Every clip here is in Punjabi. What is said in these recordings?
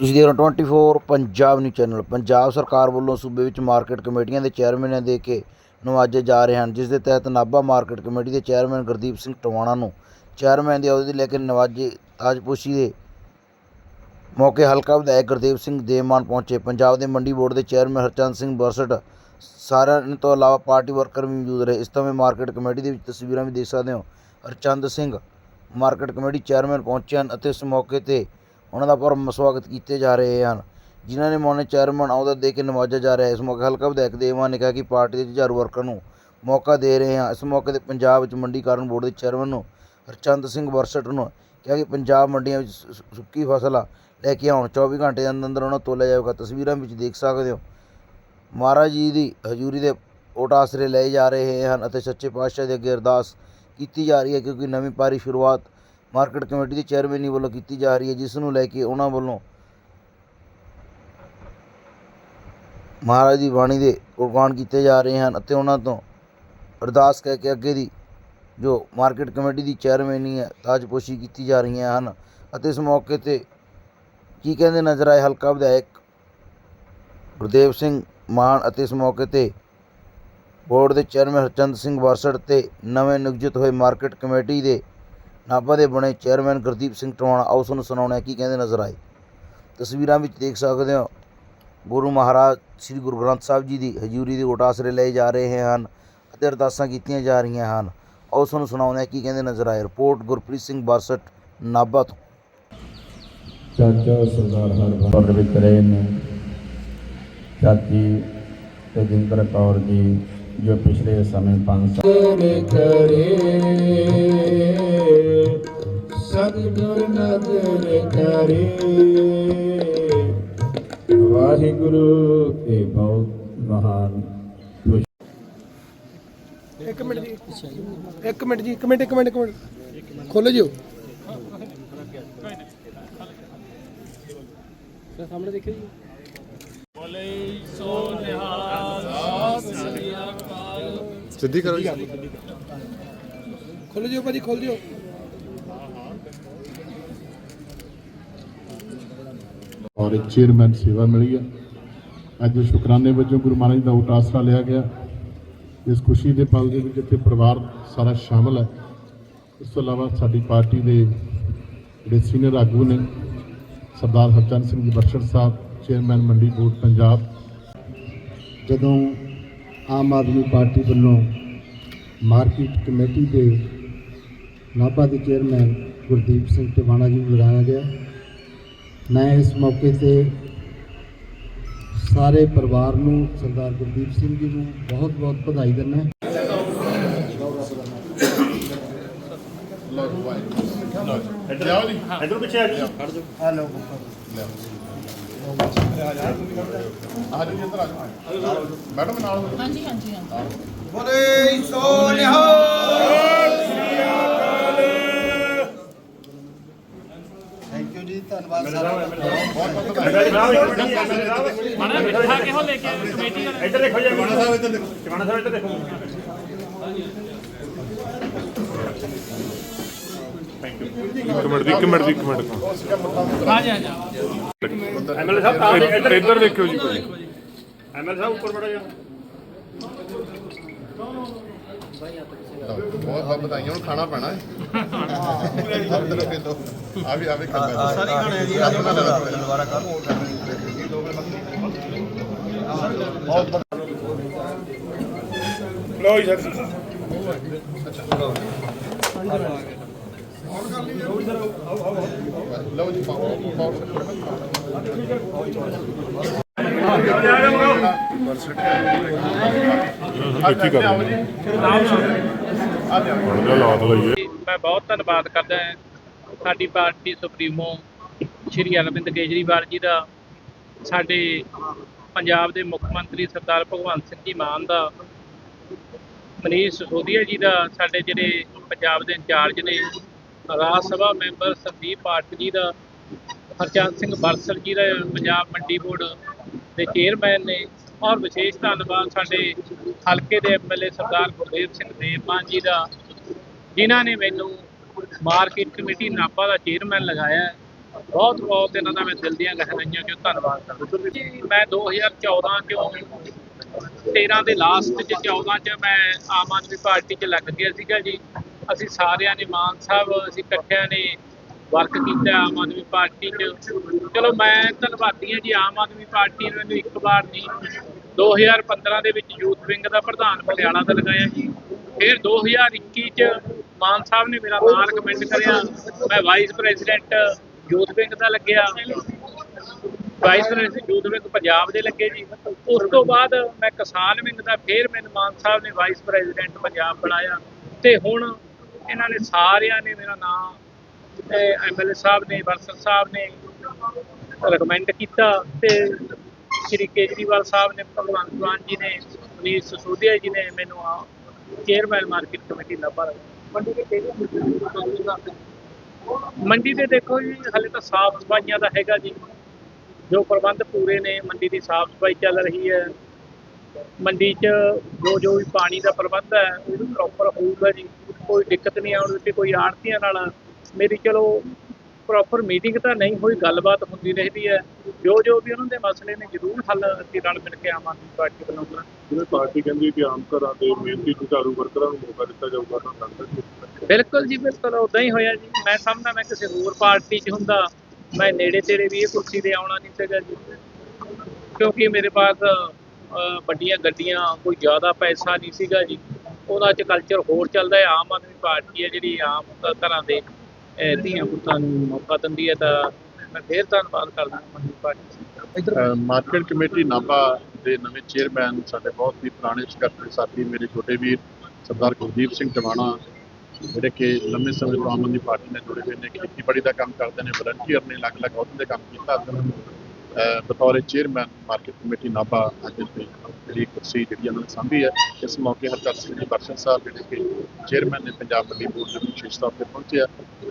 ਤੁਸੀਂ ਦੇਖ ਰਹੇ ਹੋ 24 ਪੰਜਾਬ ਨਿਊਜ਼ ਚੈਨਲ ਪੰਜਾਬ ਸਰਕਾਰ ਵੱਲੋਂ ਸੂਬੇ ਵਿੱਚ ਮਾਰਕੀਟ ਕਮੇਟੀਆਂ ਦੇ ਚੇਅਰਮੈਨਾਂ ਦੇ ਕੇ ਨਵਾਜੇ ਜਾ ਰਹੇ ਹਨ, ਜਿਸ ਦੇ ਤਹਿਤ ਨਾਭਾ ਮਾਰਕੀਟ ਕਮੇਟੀ ਦੇ ਚੇਅਰਮੈਨ ਗੁਰਦੀਪ ਸਿੰਘ ਟਵਾਣਾ ਨੂੰ ਚੇਅਰਮੈਨ ਦੇ ਅਹੁਦੇ 'ਤੇ ਲੈ ਕੇ ਨਵਾਜੇ ਤਾਜਪੋਸ਼ੀ ਦੇ ਮੌਕੇ ਹਲਕਾ ਵਿਧਾਇਕ ਗੁਰਦੇਵ ਸਿੰਘ ਦੇਮਾਨ ਪਹੁੰਚੇ। ਪੰਜਾਬ ਦੇ ਮੰਡੀ ਬੋਰਡ ਦੇ ਚੇਅਰਮੈਨ ਹਰਚੰਦ ਸਿੰਘ ਬਰਸਟ ਸਾਰਿਆਂ ਤੋਂ ਇਲਾਵਾ ਪਾਰਟੀ ਵਰਕਰ ਵੀ ਮੌਜੂਦ ਰਹੇ। ਇਸ ਸਮੇਂ ਮਾਰਕੀਟ ਕਮੇਟੀ ਦੇ ਵਿੱਚ ਤਸਵੀਰਾਂ ਵੀ ਦੇਖ ਸਕਦੇ ਹੋ। Harchand Singh market committee chairman ਪਹੁੰਚੇ ਹਨ ਅਤੇ ਇਸ ਮੌਕੇ ਤੇ ਉਹਨਾਂ ਦਾ ਭਰਮ ਸਵਾਗਤ ਕੀਤੇ ਜਾ ਰਹੇ ਹਨ। ਜਿਨ੍ਹਾਂ ਨੇ ਮੌਨੇ ਚੇਅਰਮੈਨ ਅਹੁਦਾ ਦੇ ਕੇ ਨਵਾਜਿਆ ਜਾ ਰਿਹਾ ਹੈ। ਇਸ ਮੌਕੇ ਹਲਕਾ ਵਿਧਾਇਕ ਦੇਵਾਨ ਨੇ ਕਿਹਾ ਕਿ ਪਾਰਟੀ ਦੇ ਜੁਝਾਰੂ ਵਰਕਰ ਨੂੰ ਮੌਕਾ ਦੇ ਰਹੇ ਹਾਂ। ਇਸ ਮੌਕੇ ਤੇ ਪੰਜਾਬ ਵਿੱਚ ਮੰਡੀ ਕਾਰਨ ਬੋਰਡ ਦੇ ਚੇਅਰਮੈਨ ਨੂੰ ਹਰਚੰਦ ਸਿੰਘ ਬਰਸਟ ਨੂੰ ਕਿਹਾ ਕਿ ਪੰਜਾਬ ਮੰਡੀਆਂ ਵਿੱਚ ਸੁ- ਸੁੱਕੀ ਫਸਲਾਂ ਲੈ ਕੇ ਆਉਣ। 24 ਘੰਟੇ ਦੇ ਅੰਦਰ ਅੰਦਰ ਉਹਨਾਂ ਨੂੰ ਤੋਲਿਆ ਜਾਵੇਗਾ। ਤਸਵੀਰਾਂ ਵਿੱਚ ਦੇਖ ਸਕਦੇ ਹੋ। ਮਹਾਰਾਜ ਜੀ ਦੀ ਹਜ਼ੂਰੀ ਦੇ ਓਟ ਆਸਰੇ ਲਏ ਜਾ ਰਹੇ ਹਨ ਅਤੇ ਸੱਚੇ ਪਾਤਸ਼ਾਹ ਦੇ ਅੱਗੇ ਅਰਦਾਸ ਕੀਤੀ ਜਾ ਰਹੀ ਹੈ ਕਿਉਂਕਿ ਨਵੀਂ ਪਾਰੀ ਸ਼ੁਰੂਆਤ ਮਾਰਕੀਟ ਕਮੇਟੀ ਦੇ ਚੇਅਰਮੈਨੀ ਵੱਲੋਂ ਕੀਤੀ ਜਾ ਰਹੀ ਹੈ, ਜਿਸ ਨੂੰ ਲੈ ਕੇ ਉਹਨਾਂ ਵੱਲੋਂ ਮਹਾਰਾਜ ਦੀ ਬਾਣੀ ਦੇ ਗੁਣਗਾਨ ਕੀਤੇ ਜਾ ਰਹੇ ਹਨ ਅਤੇ ਉਹਨਾਂ ਤੋਂ ਅਰਦਾਸ ਕਹਿ ਕੇ ਅੱਗੇ ਦੀ ਜੋ ਮਾਰਕੀਟ ਕਮੇਟੀ ਦੀ ਚੇਅਰਮੈਨੀ ਹੈ, ਤਾਜਪੋਸ਼ੀ ਕੀਤੀ ਜਾ ਰਹੀਆਂ ਹਨ ਅਤੇ ਇਸ ਮੌਕੇ ਤੇ ਕੀ ਕਹਿੰਦੇ ਨਜ਼ਰ ਆਏ ਹਲਕਾ ਵਿਧਾਇਕ ਗੁਰਦੇਵ ਸਿੰਘ ਮਾਨ ਅਤੇ ਇਸ ਮੌਕੇ ਤੇ ਬੋਰਡ ਦੇ ਚੇਅਰਮੈਨ ਹਰਚੰਦ ਸਿੰਘ ਵਰਸੜ ਤੇ ਨਵੇਂ ਨਿਯੁਕਤ ਹੋਏ ਮਾਰਕੀਟ ਕਮੇਟੀ ਦੇ ਨਾਭਾ ਦੇ ਬਣੇ ਚੇਅਰਮੈਨ ਗੁਰਦੀਪ ਸਿੰਘ ਟਵਾਣਾ ਆਓ ਤੁਹਾਨੂੰ ਸੁਣਾਉਣਾ ਕੀ ਕਹਿੰਦੇ ਨਜ਼ਰ ਆਏ। ਤਸਵੀਰਾਂ ਵਿੱਚ ਦੇਖ ਸਕਦੇ ਹੋ ਗੁਰੂ ਮਹਾਰਾਜ ਸ੍ਰੀ ਗੁਰੂ ਗ੍ਰੰਥ ਸਾਹਿਬ ਜੀ ਦੀ ਹਜ਼ੂਰੀ ਦੇ ਓਟ ਆਸਰੇ ਲਏ ਜਾ ਰਹੇ ਹਨ ਅਤੇ ਅਰਦਾਸਾਂ ਕੀਤੀਆਂ ਜਾ ਰਹੀਆਂ ਹਨ। ਆਓ ਤੁਹਾਨੂੰ ਸੁਣਾਉਂਦੇ ਹਾਂ ਕੀ ਕਹਿੰਦੇ ਨਜ਼ਰ ਆਏ। ਰਿਪੋਰਟ ਗੁਰਪ੍ਰੀਤ ਸਿੰਘ ਬਾਸਟ ਨਾਭਾ ਤੋਂ। ਚਾਚਾ ਸਰਦਾਰ ਹਰਭਜਨ ਵਿਕਰੇ ਨੇ। ਚਾਚੀ ਤੇਜਿੰਦਰ ਕੌਰ ਜੀ ਜੋ ਪਿਛਲੇ ਸਮੇਂ 5 ਸਾਲ ਕਰੇ ਸਤਿਗੁਰ ਨਦਰ ਕਰੇ ਵਾਹਿਗੁਰੂ ਤੇ ਬਹੁਤ ਮਹਾਨ ਇੱਕ ਮਿੰਟ ਜੀ ਇੱਕ ਮਿੰਟ ਜੀ ਇੱਕ ਮਿੰਟ ਇੱਕ ਮਿੰਟ ਇੱਕ ਮਿੰਟ। ਖੋਲੋ ਜਿਓ ਸਰ ਸਾਹਮਣੇ ਦੇਖਿਓ ਜੀ। ਸਿੱਧੀ ਕਰੋ ਜੀ। ਖੋਲੋ ਜਿਓ ਭਾਜੀ ਖੋਲ ਜਿਓ ਔਰ ਇੱਕ ਚੇਅਰਮੈਨ ਸੇਵਾ ਮਿਲੀ ਆ। ਅੱਜ ਸ਼ੁਕਰਾਨੇ ਵਜੋਂ ਗੁਰੂ ਮਹਾਰਾਜ ਦਾ ਉਟਾਸਰਾ ਲਿਆ ਗਿਆ। ਇਸ ਖੁਸ਼ੀ ਦੇ ਪਲ ਦੇ ਵਿੱਚ ਇੱਥੇ ਪਰਿਵਾਰ ਸਾਰਾ ਸ਼ਾਮਲ ਹੈ। ਇਸ ਤੋਂ ਇਲਾਵਾ ਸਾਡੀ ਪਾਰਟੀ ਦੇ ਜਿਹੜੇ ਸੀਨੀਅਰ ਆਗੂ ਨੇ, ਸਰਦਾਰ ਹਰਚੰਦ ਸਿੰਘ ਜੀ ਬਖਸ਼ਰ ਸਾਹਿਬ ਚੇਅਰਮੈਨ ਮੰਡੀ ਬੋਰਡ ਪੰਜਾਬ, ਜਦੋਂ ਆਮ ਆਦਮੀ ਪਾਰਟੀ ਵੱਲੋਂ ਮਾਰਕੀਟ ਕਮੇਟੀ ਦੇ ਨਾਭਾ ਦੇ ਚੇਅਰਮੈਨ ਗੁਰਦੀਪ ਸਿੰਘ ਟਿਵਾਣਾ ਜੀ ਨੂੰ ਲਗਾਇਆ ਗਿਆ ਮੈਂ ਇਸ ਮੌਕੇ ਤੇ ਸਾਰੇ ਪਰਿਵਾਰ ਨੂੰ ਸਰਦਾਰ ਗੁਰਦੀਪ ਸਿੰਘ ਜੀ ਨੂੰ ਬਹੁਤ ਬਹੁਤ ਵਧਾਈ ਦਿੰਦਾ ਮੈਡਮ ਨਾਲ ਹਾਂਜੀ ਹਾਂਜੀ। ਹਾਂਜੀ ਥੈਂਕ ਯੂ ਜੀ ਧੰਨਵਾਦ ਮਾਣਾ ਮਿੱਠਾ ਕਿਹੋ ਲੈ ਕੇ ਆਏ ਕਮੇਟੀ ਵਾਲੇ? ਇੱਧਰ ਦੇਖੋ ਜੀ ਚਵਾਣਾ ਸਾਹਿਬ ਇੱਧਰ ਦੇਖੋ। ਚਵਾਣਾ ਸਾਹਿਬ ਇੱਧਰ ਦੇਖੋ। ਇੱਕ ਮਿੰਟ ਦੀ ਇੱਕ ਮਿੰਟ ਦੀ ਇੱਕ ਮਿੰਟ। ਹਾਂਜੀ ਹਾਂਜੀ ਐਮਐਲਏ ਸਾਹਿਬ ਆਪ ਇੱਧਰ ਇੱਧਰ ਦੇਖਿਓ ਜੀ ਭਾਈ ਐਮਐਲਏ ਸਾਹਿਬ ਉੱਪਰ ਬੜਾ ਜਾ ਬਹੁਤ ਬਹੁਤ ਵਧਾਈਆਂ ਹੁਣ ਖਾਣਾ ਪੈਣਾ ਹੈ। ਆ ਵੀ ਆ ਵੀ ਖਾਣਾ ਸਾਰੇ ਖਾਣੇ ਜੀ ਅੱਜ ਮੈਂ ਦੁਬਾਰਾ ਕਰ। ਲਓ ਜੀ ਸਰ। ਲਓ ਜੀ ਪਾਓ। ਪਾਓ। ਦੇਖੀ ਕਰ ਲੈਂਦੇ ਹੁਣ ਦਾ ਲਾਤ ਲਈਏ ਮੈਂ ਬਹੁਤ ਧੰਨਵਾਦ ਕਰਦਾ ਹਾਂ ਸਾਡੀ ਪਾਰਟੀ ਸੁਪਰੀਮੋ ਸ਼੍ਰੀ ਅਰਵਿੰਦ ਕੇਜਰੀਵਾਲ ਜੀ ਦਾ, ਸਾਡੇ ਪੰਜਾਬ ਦੇ ਮੁੱਖ ਮੰਤਰੀ ਸਰਦਾਰ ਭਗਵੰਤ ਸਿੰਘ ਜੀ ਮਾਨ ਦਾ, ਮਨੀਸ਼ ਸਿਸੋਦੀਆ ਜੀ ਦਾ, ਸਾਡੇ ਜਿਹੜੇ ਪੰਜਾਬ ਦੇ ਇੰਚਾਰਜ ਨੇ, ਰਾਜ ਸਭਾ ਮੈਂਬਰ ਸੰਦੀਪ ਪਾਠਕ ਜੀ ਦਾ, ਹਰਚੰਦ ਸਿੰਘ ਬਰਸਲ ਜੀ ਦਾ, ਪੰਜਾਬ ਮੰਡੀ ਬੋਰਡ ਦੇ ਚੇਅਰਮੈਨ ਨੇ, ਔਰ ਵਿਸ਼ੇਸ਼ ਧੰਨਵਾਦ ਸਾਡੇ ਹਲਕੇ ਦੇ ਐਮਐਲਏ ਸਰਦਾਰ ਗੁਰਦੇਵ ਸਿੰਘ ਦੇਵਮਾਨ ਜੀ ਦਾ, ਜਿਨ੍ਹਾਂ ਨੇ ਮੈਨੂੰ ਮਾਰਕੀਟ ਕਮੇਟੀ ਨਾਭਾ ਦਾ ਚੇਅਰਮੈਨ ਲਗਾਇਆ ਬਹੁਤ ਬਹੁਤ ਇਹਨਾਂ ਦਾ ਮੈਂ ਦਿਲ ਦੀਆਂ ਗਹਿਰਾਈਆਂ ਚੋਂ ਧੰਨਵਾਦ ਕਰਦਾ ਮੈਂ 2014 ਚੋਂ 13 ਦੇ ਲਾਸਟ ਚ 14 ਚ ਮੈਂ ਆਮ ਆਦਮੀ ਪਾਰਟੀ ਚ ਲੱਗ ਗਿਆ ਸੀਗਾ ਜੀ। ਅਸੀਂ ਸਾਰਿਆਂ ਨੇ, ਮਾਨ ਸਾਹਿਬ, ਅਸੀਂ ਇਕੱਠਿਆਂ ਨੇ ਵਰਕ ਕੀਤਾ ਆਮ ਆਦਮੀ ਪਾਰਟੀ ਚ। ਚਲੋ ਮੈਂ ਧੰਨਵਾਦੀ ਹਾਂ ਜੀ, ਆਮ ਆਦਮੀ ਪਾਰਟੀ ਨੇ ਮੈਨੂੰ ਇੱਕ ਵਾਰ ਨਹੀਂ 2015 ਦੇ ਵਿੱਚ ਯੂਥ ਵਿੰਗ ਦਾ ਪ੍ਰਧਾਨ ਪਟਿਆਲਾ ਦਾ ਲਗਾਇਆ ਜੀ। ਫਿਰ 2021 ਚ ਮਾਨ ਸਾਹਿਬ ਨੇ ਮੇਰਾ ਨਾਮ ਰეკਮੈਂਡ ਕਰਿਆ। ਮੈਂ ਵਾਈਸ ਪ੍ਰੈਜ਼ੀਡੈਂਟ ਯੂਥ ਵਿੰਗ ਦਾ ਲੱਗਿਆ। Vice president youth wing Punjab ਦੇ ਲੱਗੇ ਜੀ। ਉਸ ਤੋਂ ਬਾਅਦ ਮੈਂ ਕਿਸਾਨ ਵਿੰਗ ਦਾ ਫਿਰ ਮੈਨੂੰ ਮਾਨ ਸਾਹਿਬ ਨੇ ਵਾਈਸ ਪ੍ਰੈਜ਼ੀਡੈਂਟ ਪੰਜਾਬ ਬਣਾਇਆ। ਤੇ ਹੁਣ ਇਹਨਾਂ ਨੇ ਸਾਰਿਆਂ ਨੇ ਮੇਰਾ ਨਾਮ ਐਮਐਲਏ ਸਾਹਿਬ ਨੇ ਵਰਸਰ ਸਾਹਿਬ ਨੇ ਰਿਕਮੈਂਡ ਕੀਤਾ। ਤੇ ਸ਼੍ਰੀ ਕੇਜਰੀਵਾਲ ਸਾਹਿਬ ਨੇ ਭਗਵੰਤ ਮਾਨ ਜੀ ਨੇ ਮਨੀਸ਼ ਸਿਸੋਦੀਆ ਜੀ ਨੇ, ਮੈਨੂੰ ਆ ਚੇਅਰਮੈਨ ਮਾਰਕੀਟ ਕਮੇਟੀ ਲੱਭਾ ਮੰਡੀ ਦੇ ਕਿਹੜੇ ਮੰਡੀ ਦੇ ਦੇਖੋ ਜੀ, ਹਲੇ ਤਾਂ ਸਾਫ਼ ਸਫਾਈਆਂ ਦਾ ਹੈਗਾ ਜੀ। ਜੋ ਪ੍ਰਬੰਧ ਪੂਰੇ ਨੇ, ਮੰਡੀ ਦੀ ਸਾਫ਼ ਸਫ਼ਾਈ ਚੱਲ ਰਹੀ ਹੈ। ਮੰਡੀ 'ਚ ਜੋ ਜੋ ਵੀ ਪਾਣੀ ਦਾ ਪ੍ਰਬੰਧ ਹੈ, ਉਹ ਪ੍ਰੋਪਰ ਹੋਊਗਾ ਜੀ। ਕੋਈ ਦਿੱਕਤ ਨਹੀਂ ਆਉਣ ਦਿੱਤੀ ਕੋਈ ਆੜਤੀਆਂ ਨਾਲ। ਮੇਰੀ ਚਲੋ ਪ੍ਰੋਪਰ ਮੀਟਿੰਗ ਤਾਂ ਨਹੀਂ ਹੋਈ, ਗੱਲਬਾਤ ਹੁੰਦੀ ਰਹਿੰਦੀ ਹੈ। ਜੋ ਜੋ ਵੀ ਉਹਨਾਂ ਦੇ ਮਸਲੇ ਨੇ ਜ਼ਰੂਰ ਹੱਲ ਅਸੀਂ ਰਲ ਮਿਲ ਕੇ ਆਮ ਆਦਮੀ ਪਾਰਟੀ ਵੱਲੋਂ ਕਰਾਂਗੇ। ਜਿਵੇਂ ਪਾਰਟੀ ਕਹਿੰਦੀ ਕਿ ਆਮ ਘਰਾਂ ਦੇ ਮਿਹਨਤੀ ਜੁਝਾਰੂ ਵਰਕਰਾਂ ਨੂੰ ਮੌਕਾ ਦਿੱਤਾ ਜਾਊਗਾ ਤਾਂ ਲੱਗਦਾ ਕਿ ਬਿਲਕੁਲ ਜੀ ਬਿਲਕੁਲ ਉਦਾਂ ਹੀ ਹੋਇਆ ਜੀ। ਮੈਂ ਸਮਝਦਾ ਮੈਂ ਕਿਸੇ ਹੋਰ ਪਾਰਟੀ 'ਚ ਹੁੰਦਾ ਮੈਂ ਨੇੜੇ ਤੇੜੇ ਵੀ ਇਹ ਕੁਰਸੀ ਤੇ ਆਉਣਾ ਨਹੀਂ ਸੀਗਾ ਜੀ। ਕਿਉਂਕਿ ਮੇਰੇ ਪਾਸ ਵੱਡੀਆਂ ਗੱਡੀਆਂ ਕੋਈ ਜ਼ਿਆਦਾ ਪੈਸਾ ਨਹੀਂ ਸੀਗਾ ਜੀ। ਉਹਦਾ 'ਚ ਕਲਚਰ ਹੋਰ ਚੱਲਦਾ ਹੈ। ਆਮ ਆਦਮੀ ਪਾਰਟੀ ਹੈ ਜਿਹੜੀ ਆਮ ਤਰ੍ਹਾਂ ਦੇ ਧੀਆਂ ਪੁੱਤਾਂ ਨੂੰ ਮੌਕਾ ਦਿੰਦੀ ਹੈ ਤਾਂ ਮੈਂ ਫੇਰ ਧੰਨਵਾਦ ਕਰਦਾ Aam Aadmi party market committee Nabha ਦੇ ਨਵੇਂ ਚੇਅਰਮੈਨ ਸਾਡੇ ਬਹੁਤ ਹੀ ਪੁਰਾਣੇ ਸਕੱਤਰ ਸਾਥੀ ਮੇਰੇ ਛੋਟੇ ਵੀਰ ਸਰਦਾਰ ਗੁਰਦੀਪ ਸਿੰਘ ਟਵਾਣਾ, ਜਿਹੜੇ ਕਿ ਲੰਮੇ ਸਮੇਂ ਤੋਂ ਆਮ ਆਦਮੀ ਪਾਰਟੀ ਨਾਲ ਜੁੜੇ ਹੋਏ ਨੇ, ਖੇਤੀਬਾੜੀ ਦਾ ਕੰਮ ਕਰਦੇ ਨੇ ਵਲੰਟੀਅਰ ਨੇ, ਅਲੱਗ-ਅਲੱਗ ਅਹੁਦੇ ਦੇ ਕੰਮ ਕੀਤਾ। ਬਤੌਰ ਚੇਅਰਮੈਨ ਮਾਰਕੀਟ ਕਮੇਟੀ ਨਾਭਾ ਅੱਜ ਦੀ ਜਿਹੜੀ ਕੁਰਸੀ ਜਿਹੜੀ ਉਹਨਾਂ ਨੇ ਸਾਂਭੀ ਹੈ, ਇਸ ਮੌਕੇ ਹਰਚਰ ਸਿੰਘ ਜੀ ਬਰਸ਼ਨ ਸਾਹਿਬ ਜਿਹੜੇ ਕਿ ਚੇਅਰਮੈਨ ਨੇ ਪੰਜਾਬ ਮੰਡੀ ਬੋਰਡ ਦੇ ਵਿਸ਼ੇਸ਼ ਤੌਰ ਤੇ ਪਹੁੰਚਿਆ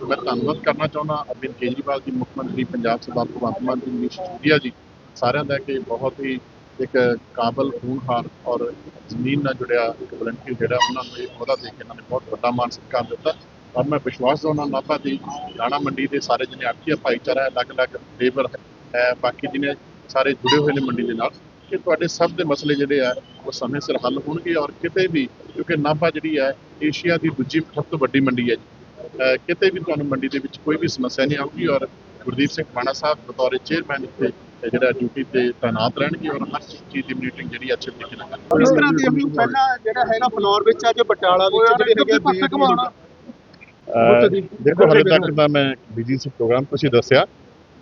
ਮੈਂ ਧੰਨਵਾਦ ਕਰਨਾ ਚਾਹੁੰਦਾ ਅਰਵਿੰਦ ਕੇਜਰੀਵਾਲ ਜੀ, ਮੁੱਖ ਮੰਤਰੀ, ਪੰਜਾਬ ਸਰਦਾਰ ਭਗਵੰਤ ਮਾਨ ਜੀ, ਮਨੀਸ਼ ਸਿਸੋਦੀਆ ਜੀ, ਸਾਰਿਆਂ ਦਾ ਕਿ ਬਹੁਤ ਹੀ ਇੱਕ ਕਾਬਲ ਹੋਣਹਾਰ ਔਰ ਜ਼ਮੀਨ ਨਾਲ ਜੁੜਿਆ ਇੱਕ ਵਲੰਟੀਅਰ ਜਿਹੜਾ ਉਹਨਾਂ ਨੂੰ ਇਹ ਅਹੁਦਾ ਦੇ ਕੇ ਇਹਨਾਂ ਨੇ ਬਹੁਤ ਵੱਡਾ ਮਾਨ ਸਤਿਕਾਰ ਦਿੱਤਾ। ਔਰ ਮੈਂ ਵਿਸ਼ਵਾਸ ਦਵਾਉਣਾ ਨਾਭਾ ਦੀ ਦਾਣਾ ਮੰਡੀ ਦੇ ਸਾਰੇ ਜਿਹਨੇ ਆਰਥਿਕ ਭਾਈਚਾਰਾ ਅਲੱਗ-ਅਲੱਗ ਲੇਬਰ ਹੈ ਬਾਕੀ ਜਿਹਨੇ ਸਾਰੇ ਜੁੜੇ ਹੋਏ ਨੇ ਮੰਡੀ ਦੇ ਨਾਲ ਕਿ ਤੁਹਾਡੇ ਸਭ ਦੇ ਮਸਲੇ ਜਿਹੜੇ ਆ ਉਹ ਸਮੇਂ ਸਿਰ ਹੱਲ ਹੋਣਗੇ ਔਰ ਕਿਤੇ ਵੀ ਕਿਉਂਕਿ ਨਾਭਾ ਜਿਹੜੀ ਹੈ ਏਸ਼ੀਆ ਦੀ ਦੂਜੀ ਸਭ ਤੋਂ ਵੱਡੀ ਮੰਡੀ ਹੈ ਕਿਤੇ ਵੀ ਤੁਹਾਨੂੰ ਮੰਡੀ ਦੇ ਵਿੱਚ ਕੋਈ ਵੀ ਸਮੱਸਿਆ ਨਹੀਂ ਆਊਗੀ ਔਰ ਗੁਰਦੀਪ ਸਿੰਘ ਮਾਣਾ ਸਾਹਿਬ ਬਤੌਰ ਚੇਅਰਮੈਨ ਇੱਥੇ ਜਿਹੜਾ ਡਿਊਟੀ ਤੇ ਤਾਇਨਾਤ ਰਹਿਣਗੇ ਔਰ ਹਰ ਚੀਜ਼ ਦੀ ਮੀਟਿੰਗ ਜਿਹੜੀ ਅੱਛੇ ਤਰੀਕੇ ਨਾਲ ਕਰਨਗੇ। ਇਸ ਤਰ੍ਹਾਂ ਦੇ ਵੀ ਪਹਿਲਾਂ ਜਿਹੜਾ ਹੈਗਾ ਫਲੋਰ ਵਿੱਚ ਅੱਜ ਬਟਾਲਾ ਵਿੱਚ ਜਿਹੜੇ ਹੈਗੇ ਅਹ ਦੇਖੋ ਹਾਲੇ ਤੱਕ ਤਾਂ ਮੈਂ ਬਿਜ਼ੀ ਸੀ ਪ੍ਰੋਗਰਾਮ ਤੁਸੀਂ ਦੱਸਿਆ।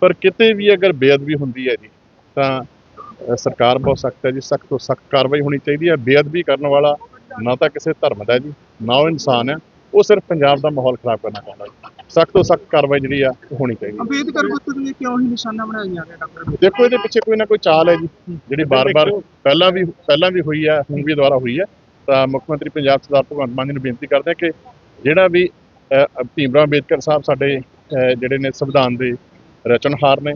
ਪਰ ਕਿਤੇ ਵੀ ਅਗਰ ਬੇਅਦਬੀ ਹੁੰਦੀ ਹੈ ਜੀ ਤਾਂ ਸਰਕਾਰ ਬਹੁਤ ਸਖਤ ਹੈ ਜੀ ਸਖਤ ਤੋਂ ਸਖਤ ਕਾਰਵਾਈ ਹੋਣੀ ਚਾਹੀਦੀ ਹੈ। ਬੇਅਦਬੀ ਕਰਨ ਵਾਲਾ ਨਾ ਤਾਂ ਕਿਸੇ ਧਰਮ ਦਾ ਜੀ ਨਾ ਉਹ ਇਨਸਾਨ ਹੈ। ਉਹ ਸਿਰਫ ਪੰਜਾਬ ਦਾ ਮਾਹੌਲ ਖਰਾਬ ਕਰਨਾ ਚਾਹੁੰਦਾ ਜੀ ਸਖਤ ਤੋਂ ਸਖਤ ਕਾਰਵਾਈ ਜਿਹੜੀ ਆ ਉਹ ਹੋਣੀ ਚਾਹੀਦੀ ਹੈ। ਅੰਬੇਦਕਰ ਗੁੱਤ ਦੀ ਕਿਉਂ ਹੀ ਨਿਸ਼ਾਨਾ ਬਣਾਇਆ ਜਾ ਰਿਹਾ ਡਾਕਟਰ? ਦੇਖੋ ਇਹਦੇ ਪਿੱਛੇ ਕੋਈ ਨਾ ਕੋਈ ਚਾਲ ਹੈ ਜੀ ਜਿਹੜੀ ਬਾਰ-ਬਾਰ ਪਹਿਲਾਂ ਵੀ ਪਹਿਲਾਂ ਵੀ ਹੋਈ ਹੈ ਹੁਣ ਵੀ ਦੁਬਾਰਾ ਹੋਈ ਹੈ। ਤਾਂ ਮੁੱਖ ਮੰਤਰੀ ਪੰਜਾਬ ਸਰਦਾਰ ਭਗਵੰਤ ਮਾਨ ਜੀ ਨੂੰ ਬੇਨਤੀ ਕਰਦੇ ਹਾਂ ਕਿ ਜਿਹੜਾ ਵੀ ਅਹ, ਭੀਮ ਰਾਓ ਅੰਬੇਦਕਰ ਸਾਹਿਬ ਸਾਡੇ ਜਿਹੜੇ ਨੇ ਸੰਵਿਧਾਨ ਦੇ ਰਚਨਹਾਰ ਨੇ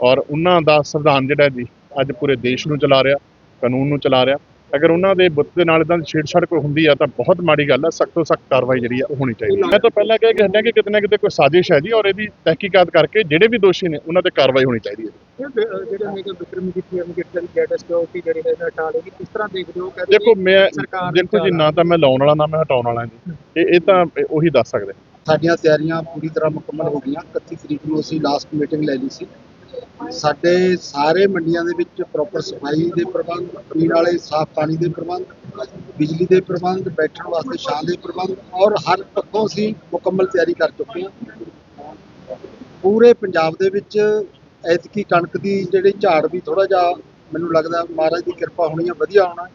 ਔਰ ਉਹਨਾਂ ਦਾ ਸੰਵਿਧਾਨ ਜਿਹੜਾ ਜੀ ਅੱਜ ਪੂਰੇ ਦੇਸ਼ ਨੂੰ ਚਲਾ ਰਿਹਾ ਕਾਨੂੰਨ ਨੂੰ ਚਲਾ ਰਿਹਾ। ਅਗਰ ਉਹਨਾਂ ਦੇ ਬੁੱਤ ਦੇ ਨਾਲ ਇਦਾਂ ਛੇੜਛਾੜ ਕੋਈ ਹੁੰਦੀ ਆ ਤਾਂ ਬਹੁਤ ਮਾੜੀ ਗੱਲ ਹੈ ਸਖਤ ਤੋਂ ਸਖਤ ਕਾਰਵਾਈ ਜਿਹੜੀ ਆ ਉਹ ਹੋਣੀ ਚਾਹੀਦੀ ਮੈਂ ਤਾਂ ਪਹਿਲਾਂ ਕਹਿ ਕੇ ਹਟਿਆ ਕਿ ਕਿਤੇ ਨਾ ਕਿਤੇ ਕੋਈ ਸਾਜ਼ਿਸ਼ ਹੈ ਜੀ ਔਰ ਇਹਦੀ ਤਹਿਕੀਕਾਤ ਕਰਕੇ ਜਿਹੜੇ ਵੀ ਦੋਸ਼ੀ ਨੇ ਉਹਨਾਂ ਤੇ ਕਾਰਵਾਈ ਹੋਣੀ ਚਾਹੀਦੀ ਹੈ ਜਿਹੜੇ ਹੈਗੇ ਵਿਕਰਮ ਜੀ ਪੀਐਮ ਗਿੱਟਲ ਡਾਟਾ ਸਿਕਿਉਰਿਟੀ ਜਿਹੜੇ ਹੈ ਹਟਾ ਲੇਗੀ ਕਿਸ ਤਰ੍ਹਾਂ ਦੇਖਦੇ ਹੋ? ਕਹਿੰਦੇ ਦੇਖੋ ਮੈਂ ਦੇਖੋ ਜੀ ਨਾ ਤਾਂ ਮੈਂ ਲਾਉਣ ਵਾਲਾ ਨਾ ਮੈਂ ਹਟਾਉਣ ਵਾਲਾ ਜੀ। ਇਹ ਇਹ ਤਾਂ ਉਹੀ ਦੱਸ ਸਕਦੇ। ਸਾਡੀਆਂ ਤਿਆਰੀਆਂ ਪੂਰੀ ਤਰ੍ਹਾਂ ਮੁਕੰਮਲ ਹੋ ਗਈਆਂ। 31 ਤਰੀਕ ਨੂੰ ਅਸੀਂ ਲਾਸਟ ਮੀਟਿੰਗ ਲੈ ਲਈ ਸੀ। ਸਾਡੇ ਸਾਰੇ ਮੰਡੀਆਂ ਦੇ ਵਿੱਚ ਪ੍ਰੋਪਰ ਸਫ਼ਾਈ ਦੇ ਪ੍ਰਬੰਧ ਪੀਣ ਵਾਲੇ ਸਾਫ਼ ਪਾਣੀ ਦੇ ਪ੍ਰਬੰਧ, ਬਿਜਲੀ ਦੇ ਪ੍ਰਬੰਧ, ਬੈਠਣ ਵਾਸਤੇ ਛਾਂ ਦੇ ਪ੍ਰਬੰਧ ਔਰ ਹਰ ਪੱਖੋਂ ਅਸੀਂ ਮੁਕੰਮਲ ਤਿਆਰੀ ਕਰ ਚੁੱਕੇ ਹਾਂ। ਪੂਰੇ ਪੰਜਾਬ ਦੇ ਵਿੱਚ ਐਤਕੀ ਕਣਕ ਦੀ ਜਿਹੜੀ ਝਾੜ ਵੀ ਥੋੜਾ ਜਿਹਾ ਮੈਨੂੰ ਲੱਗਦਾ ਮਹਾਰਾਜ ਦੀ ਕਿਰਪਾ ਹੋਣੀ ਆ, ਵਧੀਆ ਹੋਣਾ।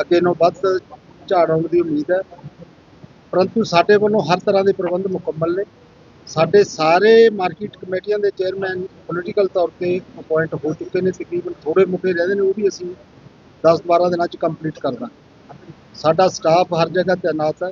ਅੱਗੇ ਨੂੰ ਵੱਧ ਝਾੜ ਆਉਣ ਦੀ ਉਮੀਦ ਹੈ। ਪਰੰਤੂ ਸਾਡੇ ਵੱਲੋਂ ਹਰ ਤਰ੍ਹਾਂ ਦੇ ਪ੍ਰਬੰਧ ਮੁਕੰਮਲ ਨੇ। ਸਾਡੇ ਸਾਰੇ ਮਾਰਕੀਟ ਕਮੇਟੀਆਂ ਦੇ ਚੇਅਰਮੈਨ ਪੋਲੀਟੀਕਲ ਤੌਰ ਤੇ ਅਪਾਇੰਟ ਹੋ ਚੁੱਕੇ ਨੇ। ਤਕਰੀਬਨ ਥੋੜੇ ਮੋਟੇ ਰਹਿੰਦੇ ਨੇ, ਉਹ ਵੀ ਅਸੀਂ 10-12 ਦਿਨਾਂ ਚ ਕੰਪਲੀਟ ਕਰਦਾ ਸਾਡਾ ਸਟਾਫ ਹਰ ਜਗ੍ਹਾ ਤਾਇਨਾਤ ਹੈ।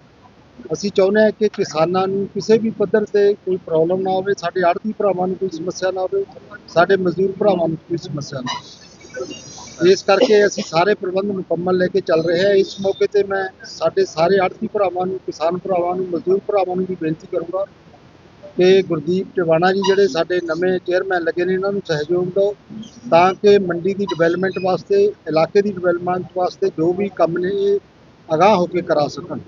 ਅਸੀਂ ਚਾਹੁੰਦੇ ਹਾਂ ਕਿ ਕਿਸਾਨਾਂ ਨੂੰ ਕਿਸੇ ਵੀ ਪੱਧਰ ਤੇ ਕੋਈ ਪ੍ਰੋਬਲਮ ਨਾ ਹੋਵੇ, ਸਾਡੇ ਆੜਤੀ ਭਰਾਵਾਂ ਨੂੰ ਕੋਈ ਸਮੱਸਿਆ ਨਾ ਹੋਵੇ, ਸਾਡੇ ਮਜ਼ਦੂਰ ਭਰਾਵਾਂ ਨੂੰ ਕੋਈ ਸਮੱਸਿਆ ਨਾ ਹੋਵੇ। ਇਸ ਕਰਕੇ ਅਸੀਂ ਸਾਰੇ ਪ੍ਰਬੰਧ ਮੁਕੰਮਲ ਲੈ ਕੇ ਚੱਲ ਰਹੇ ਹਾਂ। ਇਸ ਮੌਕੇ ਤੇ ਮੈਂ ਸਾਡੇ ਸਾਰੇ ਆੜਤੀ ਭਰਾਵਾਂ ਨੂੰ, ਕਿਸਾਨ ਭਰਾਵਾਂ ਨੂੰ, ਮਜ਼ਦੂਰ ਭਰਾਵਾਂ ਨੂੰ ਵੀ ਬੇਨਤੀ ਕਰੂੰਗਾ ਕਿ ਗੁਰਦੀਪ ਟਿਵਾਣਾ ਜੀ ਜਿਹੜੇ ਸਾਡੇ ਨਵੇਂ ਚੇਅਰਮੈਨ ਲੱਗੇ ਨੇ, ਇਹਨਾਂ ਨੂੰ ਸਹਿਯੋਗ ਦਿਓ ਤਾਂ ਕਿ ਮੰਡੀ ਦੀ ਡਿਵੈਲਪਮੈਂਟ ਵਾਸਤੇ, ਇਲਾਕੇ ਦੀ ਡਿਵੈਲਪਮੈਂਟ ਵਾਸਤੇ ਜੋ ਵੀ ਕੰਮ ਨੇ, ਇਹ ਅਗਾਹ ਹੋ ਕੇ ਕਰਾ ਸਕਣ।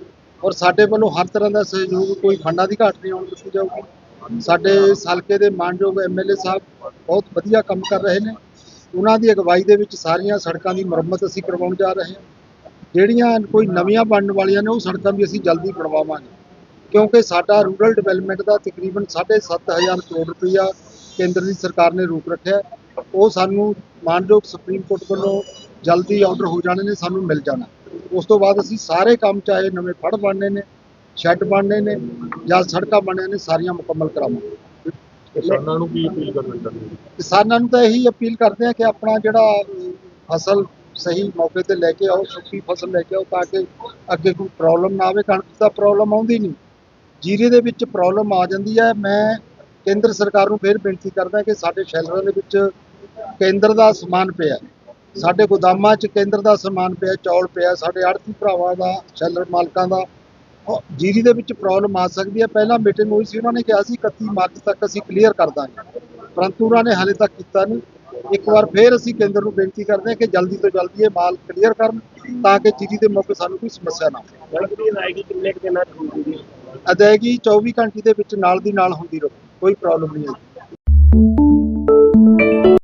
ਔਰ ਸਾਡੇ ਵੱਲੋਂ ਹਰ ਤਰ੍ਹਾਂ ਦਾ ਸਹਿਯੋਗ, ਕੋਈ ਫੰਡਾਂ ਦੀ ਘਾਟ ਨਹੀਂ ਆਉਣ ਦਿੱਤੀ ਜਾਊਗੀ। ਸਾਡੇ ਇਸ ਹਲਕੇ ਦੇ ਮਾਨਯੋਗ ਐਮਐਲਏ ਸਾਹਿਬ ਬਹੁਤ ਵਧੀਆ ਕੰਮ ਕਰ ਰਹੇ ਨੇ। ਉਹਨਾਂ ਦੀ ਅਗਵਾਈ ਦੇ ਵਿੱਚ ਸਾਰੀਆਂ ਸੜਕਾਂ ਦੀ ਮੁਰੰਮਤ ਅਸੀਂ ਕਰਵਾਉਣ ਜਾ ਰਹੇ ਹਾਂ। ਜਿਹੜੀਆਂ ਕੋਈ ਨਵੀਆਂ ਬਣਨ ਵਾਲੀਆਂ ਨੇ ਉਹ ਸੜਕਾਂ ਵੀ ਅਸੀਂ ਜਲਦੀ ਬਣਵਾਵਾਂਗੇ। ਕਿਉਂਕਿ ਸਾਡਾ ਰੂਰਲ ਡਿਵੈਲਪਮੈਂਟ ਦਾ ਤਕਰੀਬਨ 7.5000 ਕਰੋੜ ਰੁਪਈਆ ਕੇਂਦਰ ਦੀ ਸਰਕਾਰ ਨੇ ਰੋਕ ਰੱਖਿਆ ਉਹ ਸਾਨੂੰ ਮਾਨਯੋਗ ਸੁਪਰੀਮ ਕੋਰਟ ਵੱਲੋਂ ਜਲਦੀ ਆਰਡਰ ਹੋ ਜਾਣੇ ਨੇ, ਸਾਨੂੰ ਮਿਲ ਜਾਣਾ। ਉਸ ਤੋਂ ਬਾਅਦ ਅਸੀਂ ਸਾਰੇ ਕੰਮ ਚਾਹੇ ਨਵੇਂ ਫੜ ਬਣਨੇ ਨੇ ਸ਼ੈੱਡ ਬਣਨੇ ਨੇ ਜਾਂ ਸੜਕਾਂ ਬਣਨੇ ਨੇ, ਸਾਰੀਆਂ ਮੁਕੰਮਲ ਕਰਾਵਾਂਗੇ। ਕਿਸਾਨਾਂ ਨੂੰ ਕੀ ਅਪੀਲ ਕਰਨਾ ਚਾਹੁੰਦੇ ਹੋ? ਕਿਸਾਨਾਂ ਨੂੰ ਤਾਂ ਇਹੀ ਅਪੀਲ ਕਰਦੇ ਆ ਕਿ ਆਪਣਾ ਜਿਹੜਾ ਫਸਲ ਸਹੀ ਮੌਕੇ ਤੇ ਲੈ ਕੇ ਆਓ, ਸੁੱਕੀ ਫਸਲ ਲੈ ਕੇ ਆਓ ਤਾਂ ਕਿ ਅੱਗੇ ਕੋਈ ਪ੍ਰੋਬਲਮ ਨਾ ਆਵੇ, ਕਣਕ 'ਚ ਪ੍ਰੋਬਲਮ ਆਉਂਦੀ ਨਹੀਂ। ਜੀਰੇ ਦੇ ਵਿੱਚ ਪ੍ਰੋਬਲਮ ਆ ਜਾਂਦੀ ਹੈ। ਮੈਂ ਕੇਂਦਰ ਸਰਕਾਰ ਨੂੰ ਫਿਰ ਬੇਨਤੀ ਕਰਦਾ ਕਿ ਸਾਡੇ ਸ਼ੈਲਰਾਂ ਦੇ ਵਿੱਚ ਕੇਂਦਰ ਦਾ ਸਮਾਨ ਪਿਆ। ਸਾਡੇ ਗੋਦਾਮਾਂ 'ਚ ਕੇਂਦਰ ਦਾ ਸਮਾਨ ਪਿਆ, ਚੌਲ ਪਿਆ, ਸਾਡੇ ਆੜਤੀ ਭਰਾਵਾਂ ਦਾ, ਸ਼ੈਲਰ ਮਾਲਕਾਂ ਦਾ ਜੀਰੀ ਦੇ ਵਿੱਚ ਪ੍ਰੋਬਲਮ ਆ ਸਕਦੀ ਹੈ। ਪਹਿਲਾਂ ਮੀਟਿੰਗ ਹੋਈ ਸੀ ਉਹਨਾਂ ਨੇ ਕਿਹਾ ਸੀ 31 ਮਾਰਚ ਤੱਕ ਅਸੀਂ ਕਲੀਅਰ ਕਰ ਦਾਂਗੇ। ਪਰੰਤੂ ਉਹਨਾਂ ਨੇ ਹਾਲੇ ਤੱਕ ਕੀਤਾ ਨਹੀਂ। ਇੱਕ ਵਾਰ ਫੇਰ ਅਸੀਂ ਕੇਂਦਰ ਨੂੰ ਬੇਨਤੀ ਕਰਦੇ ਹਾਂ ਕਿ ਜਲਦੀ ਤੋਂ ਜਲਦੀ ਇਹ ਮਾਲ ਕਲੀਅਰ ਕਰਨ ਤਾਂ ਕਿ ਜੀਰੀ ਦੇ ਮੌਕੇ ਸਾਨੂੰ ਕੋਈ ਸਮੱਸਿਆ ਨਾ ਆਵੇ। ਅਦਾਇਗੀ 24 ਘੰਟੇ ਦੇ ਵਿੱਚ ਨਾਲ ਦੀ ਨਾਲ ਹੁੰਦੀ ਰਹੇ ਕੋਈ ਪ੍ਰੋਬਲਮ ਨਹੀਂ ਹੈ।